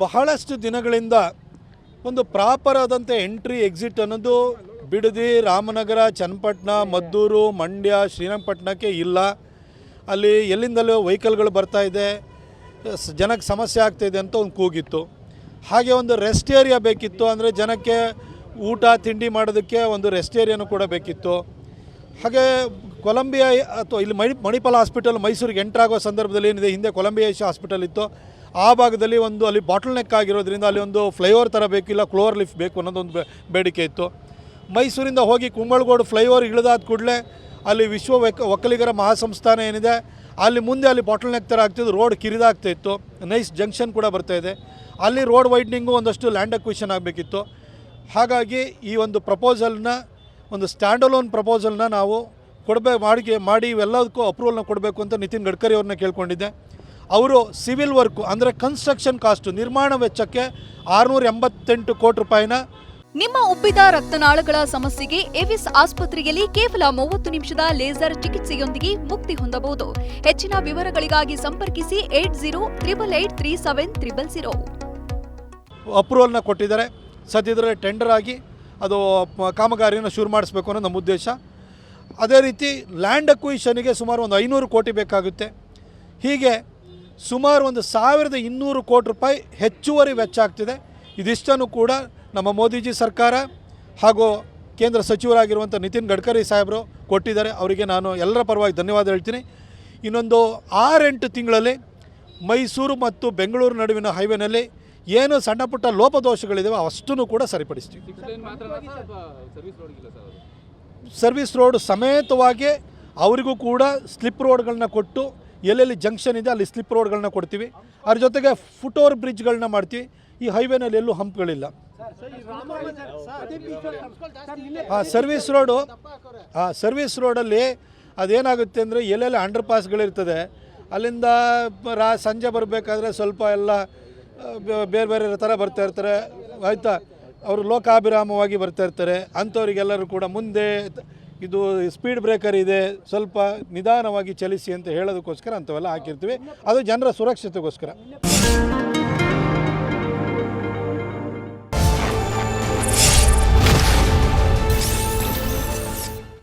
ಬಹಳಷ್ಟು ದಿನಗಳಿಂದ ಒಂದು ಪ್ರಾಪರ್ ಆದಂಥ ಎಂಟ್ರಿ ಎಕ್ಸಿಟ್ ಅನ್ನೋದು ಬಿಡದಿ ರಾಮನಗರ ಚನ್ನಪಟ್ಟಣ ಮದ್ದೂರು ಮಂಡ್ಯ ಶ್ರೀರಂಗಪಟ್ಟಣಕ್ಕೆ ಇಲ್ಲ ಅಲ್ಲಿ ಎಲ್ಲಿಂದಲೂ ವೆಹಿಕಲ್ಗಳು ಬರ್ತಾ ಇದೆ ಸ್- ಜನಕ್ಕೆ ಸಮಸ್ಯೆ ಆಗ್ತಾಯಿದೆ ಅಂತ ಒಂದು ಕೂಗಿತ್ತು ಹಾಗೆ ಒಂದು ರೆಸ್ಟ್ ಏರಿಯಾ ಬೇಕಿತ್ತು ಅಂದರೆ ಜನಕ್ಕೆ ಊಟ ತಿಂಡಿ ಮಾಡೋದಕ್ಕೆ ಒಂದು ರೆಸ್ಟ್ ಏರಿಯಾನು ಕೂಡ ಬೇಕಿತ್ತು ಹಾಗೆ ಕೊಲಂಬಿಯಾ, ಅಥವಾ ಇಲ್ಲಿ ಮಣಿ, ಮಣಿಪಾಲ ಹಾಸ್ಪಿಟಲ್ ಮೈಸೂರಿಗೆ ಎಂಟರ್ ಆಗುವ ಸಂದರ್ಭದಲ್ಲಿ ಏನಿದೆ, ಹಿಂದೆ ಕೊಲಂಬಿಯಾ ಹಾಸ್ಪಿಟಲ್ ಇತ್ತು. ಆ ಭಾಗದಲ್ಲಿ ಒಂದು ಅಲ್ಲಿ ಬಾಟಲ್ ನೆಕ್ ಆಗಿರೋದ್ರಿಂದ ಅಲ್ಲಿ ಒಂದು ಫ್ಲೈಓವರ್ ಥರ ಬೇಕು, ಇಲ್ಲ ಕ್ಲೋವರ್ ಲಿಫ್ಟ್ ಬೇಕು ಅನ್ನೋದೊಂದು ಬೇಡಿಕೆ ಇತ್ತು. ಮೈಸೂರಿಂದ ಹೋಗಿ ಕುಂಬಳಗೋಡು ಫ್ಲೈಓವರ್ ಇಳಿದಾದ ಕೂಡಲೇ ಅಲ್ಲಿ ವಿಶ್ವ ಒಕ್ಕ ಒಕ್ಕಲಿಗರ ಮಹಾಸಂಸ್ಥಾನ ಏನಿದೆ, ಅಲ್ಲಿ ಮುಂದೆ ಅಲ್ಲಿ ಬಾಟಲ್ ನೆಕ್ ಥರ ಆಗ್ತಿದ್ದು ರೋಡ್ ಕಿರಿದಾಗ್ತಾ ಇತ್ತು. ನೈಸ್ ಜಂಕ್ಷನ್ ಕೂಡ ಬರ್ತಾ ಇದೆ. ಅಲ್ಲಿ ರೋಡ್ ವೈಡ್ನಿಂಗು ಒಂದಷ್ಟು ಲ್ಯಾಂಡ್ ಅಕ್ವಿಷನ್ ಆಗಬೇಕಿತ್ತು. ಹಾಗಾಗಿ ಈ ಒಂದು ಪ್ರಪೋಸಲ್ನ ಒಂದು ಸ್ಟ್ಯಾಂಡಲೋನ್ ಪ್ರಪೋಸಲ್ನ ನಾವು ಕೊಡಬೇಕು ಮಾಡಿ ಮಾಡಿ ಇವೆಲ್ಲದಕ್ಕೂ ಅಪ್ರೂವಲ್ನ ಕೊಡಬೇಕು ಅಂತ ನಿತಿನ್ ಗಡ್ಕರಿ ಅವ್ರನ್ನ ಕೇಳ್ಕೊಂಡಿದ್ದೆ. ಅವರು ಸಿವಿಲ್ ವರ್ಕು ಅಂದರೆ ಕನ್ಸ್ಟ್ರಕ್ಷನ್ ಕಾಸ್ಟು ನಿರ್ಮಾಣ ವೆಚ್ಚಕ್ಕೆ ಆರುನೂರ ಎಂಬತ್ತೆಂಟು ಕೋಟಿ ರೂಪಾಯಿನ ನಿಮ್ಮ ಉಬ್ಬಿದ ರಕ್ತನಾಳಗಳ ಸಮಸ್ಯೆಗೆ ಎವಿಸ್ ಆಸ್ಪತ್ರೆಯಲ್ಲಿ ಕೇವಲ ಮೂವತ್ತು ನಿಮಿಷದ ಲೇಸರ್ ಚಿಕಿತ್ಸೆಯೊಂದಿಗೆ ಮುಕ್ತಿ ಹೊಂದಬಹುದು. ಹೆಚ್ಚಿನ ವಿವರಗಳಿಗಾಗಿ ಸಂಪರ್ಕಿಸಿ eight zero triple eight three seven triple zero. ಅಪ್ರೂವಲ್ನ ಕೊಟ್ಟಿದ್ದಾರೆ. ಸದ್ಯದಲ್ಲೇ ಟೆಂಡರ್ ಆಗಿ ಅದು ಕಾಮಗಾರಿಯನ್ನು ಶುರು ಮಾಡಿಸ್ಬೇಕು ಅನ್ನೋ ನಮ್ಮ ಉದ್ದೇಶ. ಅದೇ ರೀತಿ ಲ್ಯಾಂಡ್ ಅಕ್ವಿಷನಿಗೆ ಸುಮಾರು ಒಂದು ಐನೂರು ಕೋಟಿ ಬೇಕಾಗುತ್ತೆ. ಹೀಗೆ ಸುಮಾರು ಒಂದು ಸಾವಿರದ ಇನ್ನೂರು ಕೋಟಿ ರೂಪಾಯಿ ಹೆಚ್ಚುವರಿ ವೆಚ್ಚ ಆಗ್ತಿದೆ. ಇದಿಷ್ಟನ್ನು ಕೂಡ ನಮ್ಮ ಮೋದಿಜಿ ಸರ್ಕಾರ ಹಾಗೂ ಕೇಂದ್ರ ಸಚಿವರಾಗಿರುವಂಥ ನಿತಿನ್ ಗಡ್ಕರಿ ಸಾಹೇಬರು ಕೊಟ್ಟಿದ್ದಾರೆ. ಅವರಿಗೆ ನಾನು ಎಲ್ಲರ ಪರವಾಗಿ ಧನ್ಯವಾದ ಹೇಳ್ತೀನಿ. ಇನ್ನೊಂದು ಆರೆಂಟು ತಿಂಗಳಲ್ಲಿ ಮೈಸೂರು ಮತ್ತು ಬೆಂಗಳೂರು ನಡುವಿನ ಹೈವೇನಲ್ಲಿ ಏನು ಸಣ್ಣ ಪುಟ್ಟ ಲೋಪದೋಷಗಳಿದ್ದಾವೆ ಅಷ್ಟನ್ನು ಕೂಡ ಸರಿಪಡಿಸ್ತೀವಿ. ಸರ್ವಿಸ್ ರೋಡ್ ಸಮೇತವಾಗಿ ಅವರಿಗೂ ಕೂಡ ಸ್ಲಿಪ್ ರೋಡ್ಗಳನ್ನ ಕೊಟ್ಟು ಎಲ್ಲೆಲ್ಲಿ ಜಂಕ್ಷನ್ ಇದೆ ಅಲ್ಲಿ ಸ್ಲಿಪ್ ರೋಡ್ಗಳನ್ನ ಕೊಡ್ತೀವಿ. ಅದ್ರ ಜೊತೆಗೆ ಫುಟ್ ಓವರ್ ಬ್ರಿಡ್ಜ್ಗಳನ್ನ ಮಾಡ್ತೀವಿ. ಈ ಹೈವೇನಲ್ಲಿ ಎಲ್ಲೂ ಹಂಪ್ಗಳಿಲ್ಲ. ಹಾಂ ಸರ್ವಿಸ್ ರೋಡು ಹಾಂ ಸರ್ವಿಸ್ ರೋಡಲ್ಲಿ ಅದೇನಾಗುತ್ತೆ ಅಂದರೆ ಎಲ್ಲೆಲ್ಲಿ ಅಂಡರ್ ಪಾಸ್ಗಳಿರ್ತದೆ ಅಲ್ಲಿಂದ ರಾ ಸಂಜೆ ಬರಬೇಕಾದ್ರೆ ಸ್ವಲ್ಪ ಎಲ್ಲ ಬೇರೆ ಬೇರೆ ಥರ ಬರ್ತಾ ಇರ್ತಾರೆ. ಆಯಿತಾ? ಅವರು ಲೋಕಾಭಿರಾಮವಾಗಿ ಬರ್ತಾ ಇರ್ತಾರೆ. ಅಂಥವರಿಗೆಲ್ಲರೂ ಕೂಡ ಮುಂದೆ ಇದು ಸ್ಪೀಡ್ ಬ್ರೇಕರ್ ಇದೆ. ಸ್ವಲ್ಪ ನಿಧಾನವಾಗಿ ಚಲಿಸಿ ಅಂತ ಹೇಳೋದಕ್ಕೋಸ್ಕರ ಅಂಥವೆಲ್ಲ ಹಾಕಿರ್ತೀವಿ. ಅದು ಜನರ ಸುರಕ್ಷತೆಗೋಸ್ಕರ.